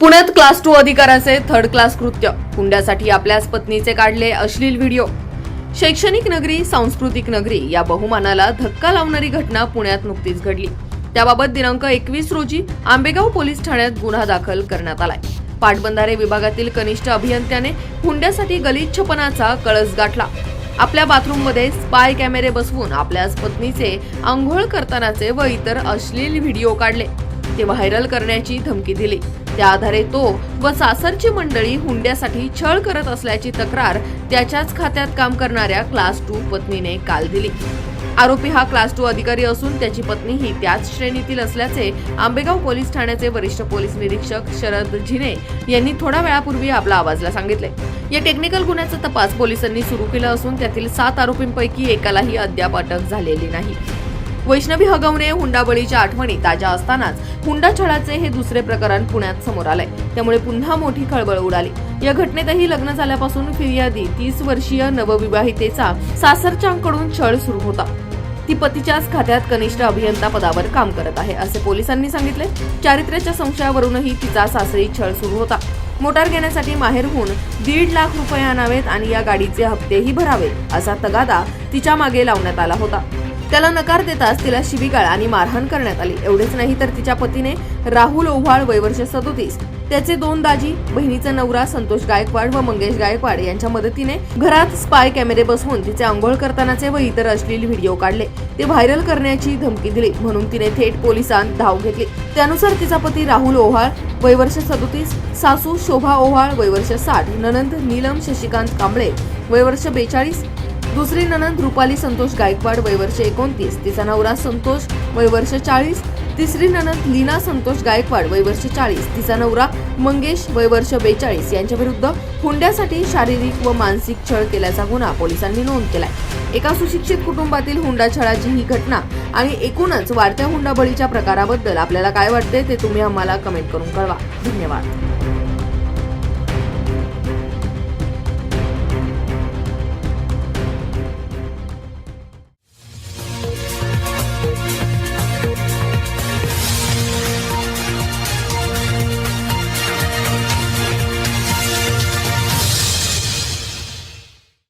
पुण्यात class two अधिकाराचे third class कृत्य. हुंड्यासाठी आपल्याच पत्नीचे काढले अश्लील व्हिडिओ. शैक्षणिक नगरी सांस्कृतिक नगरी या बहुमानाला धक्का लावणारी घटना पुण्यात नुकतीच घडली. त्याबाबत दिनांक एकवीस रोजी आंबेगाव पोलीस ठाण्यात गुन्हा दाखल करण्यात आलाय. पाटबंधारे विभागातील कनिष्ठ अभियंत्याने हुंड्यासाठी गलिच्छपणाचा कळस गाठला. आपल्या बाथरूममध्ये स्पाय कॅमेरे बसवून आपल्याच पत्नीचे आंघोळ करतानाचे व इतर अश्लील व्हिडिओ काढले. ते व्हायरल करण्याची धमकी दिली. त्या आधारे तो व सासरची मंडळी हुंड्यासाठी छळ करत असल्याची तक्रार त्याच्याच खात्यात काम करणाऱ्या क्लास टू पत्नीने काल दिली. आरोपी हा क्लास टू अधिकारी असून त्याची पत्नीही त्याच श्रेणीतील असल्याचे आंबेगाव पोलीस ठाण्याचे वरिष्ठ पोलीस निरीक्षक शरद झिने यांनी थोड्या वेळापूर्वी आपला आवाजला सांगितले. या टेक्निकल गुन्ह्याचा तपास पोलिसांनी सुरू केला असून त्यातील सात आरोपींपैकी एकालाही अद्याप अटक झालेली नाही. वैष्णवी हगवणे हुंडाबळीच्या आठवणी ताज्या असतानाच हुंडा छळाचे हे दुसरे प्रकरण पुण्यात समोर आलंय. त्यामुळे पुन्हा मोठी खळबळ उडाली. या घटनेतही लग्न झाल्यापासून फिर्यादी तीस वर्षीय नवविवाहितेचा सासरच्यांकडून छळ सुरू होता. ती पतीच्याच खात्यात कनिष्ठ अभियंता पदावर काम करत आहे असे पोलिसांनी सांगितले. चारित्र्याच्या संशयावरूनही तिचा सासरी छळ सुरू होता. मोटार घेण्यासाठी माहेरहून दीड लाख रुपये आणावेत आणि या गाडीचे हप्तेही भरावेत असा तगादा तिच्यामागे लावण्यात आला होता. त्याला नकार देताच तिला शिबिगाळ आणि मारहाण करण्यात आली. एवढेच नाही तर तिच्या पतीने राहुल ओव्हाळ वयवर्ष सदोतीस त्याचे दोन दाजी बहिणीचा नवरा संतोष गायकवाड व मंगेश गायकवाड यांच्या मदतीने घरात स्पाय कॅमेरे बसवून तिचे आंघोळ करतानाचे व इतर अश्लील व्हिडिओ काढले. ते व्हायरल करण्याची धमकी दिली म्हणून तिने थेट पोलिसांत धाव घेतली. त्यानुसार तिचा पती राहुल ओव्हाळ वयवर्ष सदोतीस सासू शोभा ओव्हाळ वयवर्ष साठ ननंद नीलम शशिकांत कांबळे वयवर्ष बेचाळीस दुसरी ननंद रुपाली संतोष गायकवाड वयवर्ष एकोणतीस. तिचा नवरा संतोष वयवर्ष चाळीस. तिसरी ननंद लीना संतोष गायकवाड वयवर्ष चाळीस. तिचा नवरा मंगेश वयवर्ष बेचाळीस. यांच्या विरुद्ध हुंड्यासाठी शारीरिक व मानसिक छळ केल्याचा गुन्हा पोलिसांनी नोंद केलाय. एका सुशिक्षित कुटुंबातील हुंडा छळाची ही घटना आणि एकूणच वाढत्या हुंडाबळीच्या प्रकाराबद्दल आपल्याला काय वाटते ते तुम्ही आम्हाला कमेंट करून कळवा. धन्यवाद.